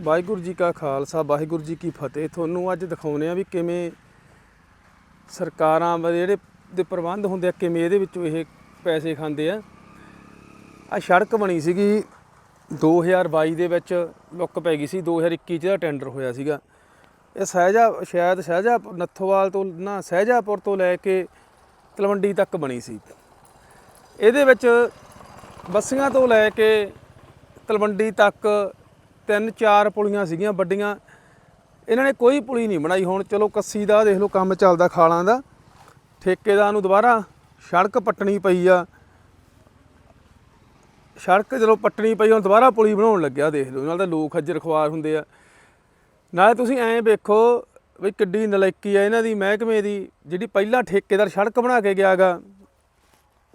ਵਾਹਿਗੁਰੂ ਜੀ ਕਾ ਖਾਲਸਾ, ਵਾਹਿਗੁਰੂ ਜੀ ਕੀ ਫਤਿਹ। ਤੁਹਾਨੂੰ ਅੱਜ ਦਿਖਾਉਨੇ ਆ ਵੀ ਕਿਵੇਂ ਸਰਕਾਰਾਂ ਵਾ ਜਿਹੜੇ ਦੇ ਪ੍ਰਬੰਧ ਹੁੰਦੇ ਆ, ਕਿਵੇਂ ਇਹਦੇ ਵਿੱਚੋਂ ਇਹ ਪੈਸੇ ਖਾਂਦੇ ਆ। ਆ ਸੜਕ ਬਣੀ ਸੀਗੀ 2022 ਦੇ ਵਿੱਚ ਲੁੱਕ ਪੈ ਗਈ ਸੀ 2021 ਚ ਦਾ ਟੈਂਡਰ ਹੋਇਆ ਸੀਗਾ। ਇਹ ਸਹਿਜਾ, ਸ਼ਾਇਦ ਸਹਿਜਾ ਨੱਥੋਵਾਲ ਤੋਂ, ਨਾ, ਸਹਿਜਾਪੁਰ ਤੋਂ ਲੈ ਕੇ ਤਲਵੰਡੀ ਤੱਕ ਬਣੀ ਸੀ। ਇਹਦੇ ਵਿੱਚ ਬੱਸੀਆਂ ਤੋਂ ਲੈ ਕੇ ਤਲਵੰਡੀ ਤੱਕ ਤਿੰਨ ਚਾਰ ਪੁਲੀਆਂ ਸੀਗੀਆਂ ਵੱਡੀਆਂ। ਇਹਨਾਂ ਨੇ ਕੋਈ ਪੁਲੀ ਨਹੀਂ ਬਣਾਈ ਹੁਣ। ਚਲੋ ਕੱਸੀ ਦਾ ਦੇਖ ਲਓ ਕੰਮ ਚੱਲਦਾ ਖਾਲਾਂ ਦਾ। ਠੇਕੇਦਾਰ ਨੂੰ ਦੁਬਾਰਾ ਸੜਕ ਪੱਟਣੀ ਪਈ ਆ। ਸੜਕ ਜਦੋਂ ਪੱਟਣੀ ਪਈ, ਹੁਣ ਦੁਬਾਰਾ ਪੁਲੀ ਬਣਾਉਣ ਲੱਗਿਆ, ਦੇਖ ਲਓ। ਨਾਲ ਤਾਂ ਲੋਕ ਖੱਜਰ ਖਵਾਰ ਹੁੰਦੇ ਆ। ਨਾਲੇ ਤੁਸੀਂ ਐਂ ਵੇਖੋ ਵੀ ਕਿੱਡੀ ਨਲਾਇਕੀ ਆ ਇਹਨਾਂ ਦੀ, ਮਹਿਕਮੇ ਦੀ, ਜਿਹੜੀ ਪਹਿਲਾਂ ਠੇਕੇਦਾਰ ਸੜਕ ਬਣਾ ਕੇ ਗਿਆਗਾ।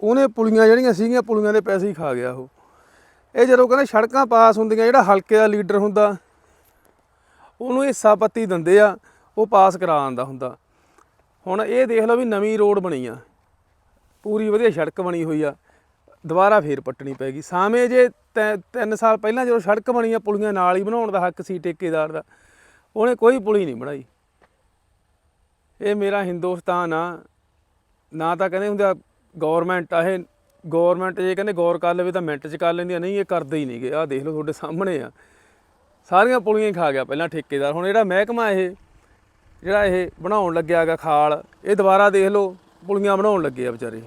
ਉਹਨੇ ਪੁਲੀਆਂ ਜਿਹੜੀਆਂ ਸੀਗੀਆਂ, ਪੁਲੀਆਂ ਦੇ ਪੈਸੇ ਹੀ ਖਾ ਗਿਆ ਉਹ। ਇਹ ਜਦੋਂ ਕਹਿੰਦੇ ਸੜਕਾਂ ਪਾਸ ਹੁੰਦੀਆਂ, ਜਿਹੜਾ ਹਲਕੇ ਦਾ ਲੀਡਰ ਹੁੰਦਾ, ਉਹਨੂੰ ਹਿੱਸਾ ਪੱਤੀ ਦਿੰਦੇ ਆ, ਉਹ ਪਾਸ ਕਰਾ ਆਂਦਾ ਹੁੰਦਾ। ਹੁਣ ਇਹ ਦੇਖ ਲਓ ਵੀ ਨਵੀਂ ਰੋਡ ਬਣੀ ਆ। ਪੂਰੀ ਵਧੀਆ ਸੜਕ ਬਣੀ ਹੋਈ ਆ। ਦੁਬਾਰਾ ਫੇਰ ਪੱਟਣੀ ਪੈ ਗਈ। ਸਾਵੇਂ ਜੇ 3 ਸਾਲ ਪਹਿਲਾਂ ਜਦੋਂ ਸੜਕ ਬਣੀ ਆ, ਪੁਲੀਆਂ ਨਾਲ ਹੀ ਬਣਾਉਣ ਦਾ ਹੱਕ ਸੀ, ਠੇਕੇਦਾਰ ਦਾ, ਉਹਨੇ ਕੋਈ ਪੁਲੀ ਨਹੀਂ ਬਣਾਈ। ਇਹ ਮੇਰਾ ਹਿੰਦੁਸਤਾਨ ਆ। ਨਾ ਤਾਂ ਕਹਿੰਦੇ ਹੁੰਦੇ ਆ ਗਵਰਨਮੈਂਟ ਆ ਇਹ ਗਵਰਨਮੈਂਟ ਜੇ ਕਹਿੰਦੇ ਗੌਰ ਕਰ ਲਵੇ ਤਾਂ ਮਿੰਟ 'ਚ ਕਰ ਲੈਂਦੀ ਆ ਨਹੀਂ ਇਹ ਕਰਦੇ ਹੀ ਨਹੀਂਗੇ। ਆਹ ਦੇਖ ਲਓ ਤੁਹਾਡੇ ਸਾਹਮਣੇ ਆ। ਸਾਰੀਆਂ ਪੁਲੀਆਂ ਹੀ ਖਾ ਗਿਆ ਪਹਿਲਾਂ ਠੇਕੇਦਾਰ। ਹੁਣ ਜਿਹੜਾ ਮਹਿਕਮਾ ਇਹ, ਜਿਹੜਾ ਇਹ ਬਣਾਉਣ ਲੱਗਿਆਗਾ ਖਾਲ, ਇਹ ਦੁਬਾਰਾ ਦੇਖ ਲਓ, ਪੁਲੀਆਂ ਬਣਾਉਣ ਲੱਗੇ ਆ ਵਿਚਾਰੇ।